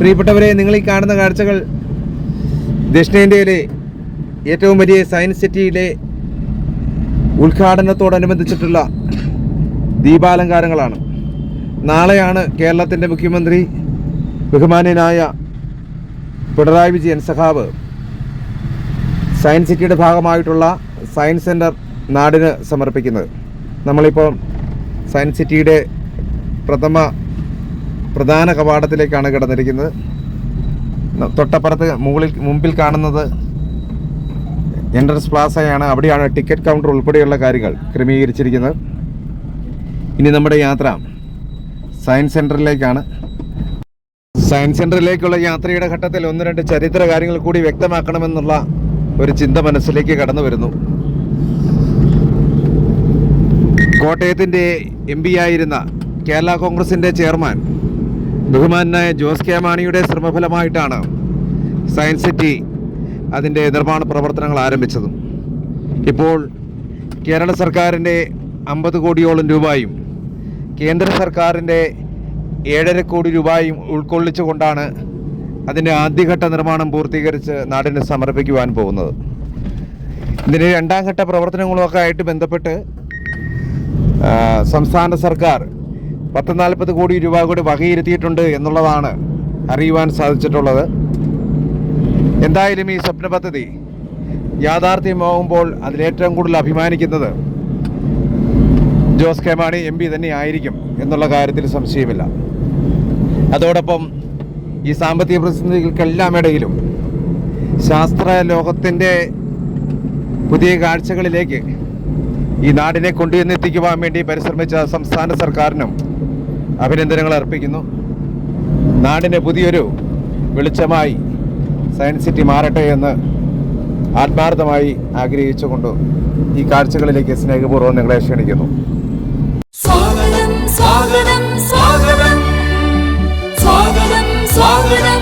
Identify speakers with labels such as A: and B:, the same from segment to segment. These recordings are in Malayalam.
A: പ്രിയപ്പെട്ടവരെ നിങ്ങൾ ഈ കാണുന്ന കാഴ്ചകൾ ദക്ഷിണേന്ത്യയിലെ ഏറ്റവും വലിയ സയൻസ് സിറ്റിയിലെ ഉദ്ഘാടനത്തോടനുബന്ധിച്ചിട്ടുള്ള ദീപാലങ്കാരങ്ങളാണ്. നാളെയാണ് കേരളത്തിന്റെ മുഖ്യമന്ത്രി ബഹുമാന്യനായ പിണറായി വിജയൻ സഖാവ് സയൻസ് സിറ്റിയുടെ ഭാഗമായിട്ടുള്ള സയൻസ് സെന്റർ നാടിന് സമർപ്പിക്കുന്നത്. നമ്മളിപ്പോൾ സയൻസ് സിറ്റിയുടെ പ്രഥമ പ്രധാന കവാടത്തിലേക്കാണ് കിടന്നിരിക്കുന്നത്. തൊട്ടപ്പുറത്ത് മുകളിൽ മുമ്പിൽ കാണുന്നത് എൻട്രൻസ് പ്ലാസയാണ്. അവിടെയാണ് ടിക്കറ്റ് കൗണ്ടർ ഉൾപ്പെടെയുള്ള കാര്യങ്ങൾ ക്രമീകരിച്ചിരിക്കുന്നത്. ഇനി നമ്മുടെ യാത്ര സയൻസ് സെന്ററിലേക്കാണ് സയൻസ് സെന്ററിലേക്കുള്ള യാത്രയുടെ ഘട്ടത്തിൽ ഒന്ന് രണ്ട് ചരിത്ര കാര്യങ്ങൾ കൂടി വ്യക്തമാക്കണമെന്നുള്ള ഒരു ചിന്ത മനസ്സിലേക്ക് കടന്നു വരുന്നു. കോട്ടയത്തിന്റെ എം പി ആയിരുന്ന കേരള കോൺഗ്രസിന്റെ ചെയർമാൻ ബഹുമാനായ ജോസ് കെ മാണിയുടെ ശ്രമഫലമായിട്ടാണ് സയൻസ് സിറ്റി അതിന്റെ നിർമ്മാണ പ്രവർത്തനങ്ങൾ ആരംഭിച്ചതും. ഇപ്പോൾ കേരള സർക്കാരിന്റെ അമ്പത് കോടിയോളം രൂപയും കേന്ദ്ര സർക്കാരിന്റെ ഏഴര കോടി രൂപയും ഉൾക്കൊള്ളിച്ചുകൊണ്ടാണ് അതിന്റെ ആദ്യഘട്ട നിർമ്മാണം പൂർത്തീകരിച്ച് നാടിന് സമർപ്പിക്കുവാൻ പോകുന്നത്. ഇതിന്റെ രണ്ടാം ഘട്ട പ്രവർത്തനങ്ങളുമൊക്കെ ആയിട്ട് ബന്ധപ്പെട്ട് സംസ്ഥാന സർക്കാർ പത്ത് നാൽപ്പത് കോടി രൂപ കൂടി വകയിരുത്തിയിട്ടുണ്ട് എന്നുള്ളതാണ് അറിയുവാൻ സാധിച്ചിട്ടുള്ളത്. എന്തായാലും ഈ സ്വപ്ന പദ്ധതി യാഥാർത്ഥ്യമാകുമ്പോൾ അതിലേറ്റവും കൂടുതൽ അഭിമാനിക്കുന്നത് Jose K Mani M P തന്നെ ആയിരിക്കും എന്നുള്ള കാര്യത്തിൽ സംശയമില്ല. അതോടൊപ്പം ഈ സാമ്പത്തിക പ്രതിസന്ധികൾക്കെല്ലാം ഇടയിലും ശാസ്ത്ര ലോകത്തിന്റെ പുതിയ കാഴ്ചകളിലേക്ക് ഈ നാടിനെ കൊണ്ടുവന്നെത്തിക്കുവാൻ വേണ്ടി പരിശ്രമിച്ച സംസ്ഥാന സർക്കാരിനും അഭിനന്ദനങ്ങൾ അർപ്പിക്കുന്നു. നാടിന്റെ പുതിയൊരു വെളിച്ചമായി സയൻസ് സിറ്റി മാറട്ടെ എന്ന് ആത്മാർത്ഥമായി ആഗ്രഹിച്ചുകൊണ്ട് ഈ കാഴ്ചകളിലേക്ക് സ്നേഹപൂർവം നിങ്ങളെ ക്ഷണിക്കുന്നു.
B: സ്വാഗതം സ്വാഗതം. സ്വാഗതം സ്വാഗതം സ്വാഗതം.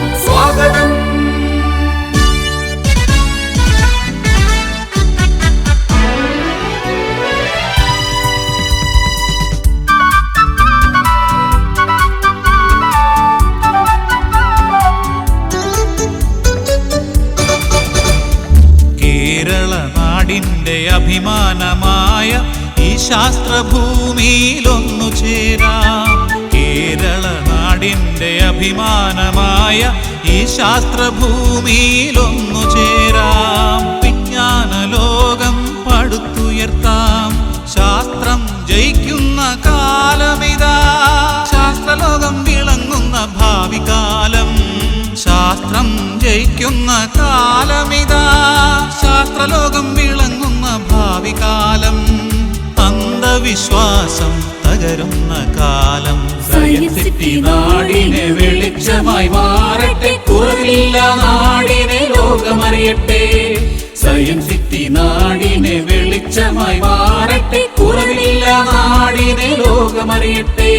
C: നാടിന്റെ അഭിമാനമായ ഈ ശാസ്ത്രഭൂമിയിലൊന്നു ചേരാം. കേരള നാടിന്റെ അഭിമാനമായ ഈ ശാസ്ത്രഭൂമിയിലൊന്നു ചേരാം. വിജ്ഞാന ലോകം പടുത്തുയർത്താം. ശാസ്ത്രം ജയിക്കുന്ന കാലമിതാ. ശാസ്ത്രലോകം വിളങ്ങുന്ന ഭാവി കാലം. ശാസ്ത്രം ജയിക്കുന്ന കാലമിതാ. ശാസ്ത്രലോകം വിളങ്ങുന്ന ഭാവി കാലം അന്ധവിശ്വാസം തകരുന്ന കാലം.
B: സയൻസ് നാടിനെ വെളിച്ചമായി മാറട്ടെ. കുറവില്ല നാടിനെ ലോകമറിയട്ടെ. സയൻസ് സിറ്റി നാടിനെ വെളിച്ചമായി മാറട്ടെ. കുറവില്ല നാടിനെ ലോകമറിയട്ടെ.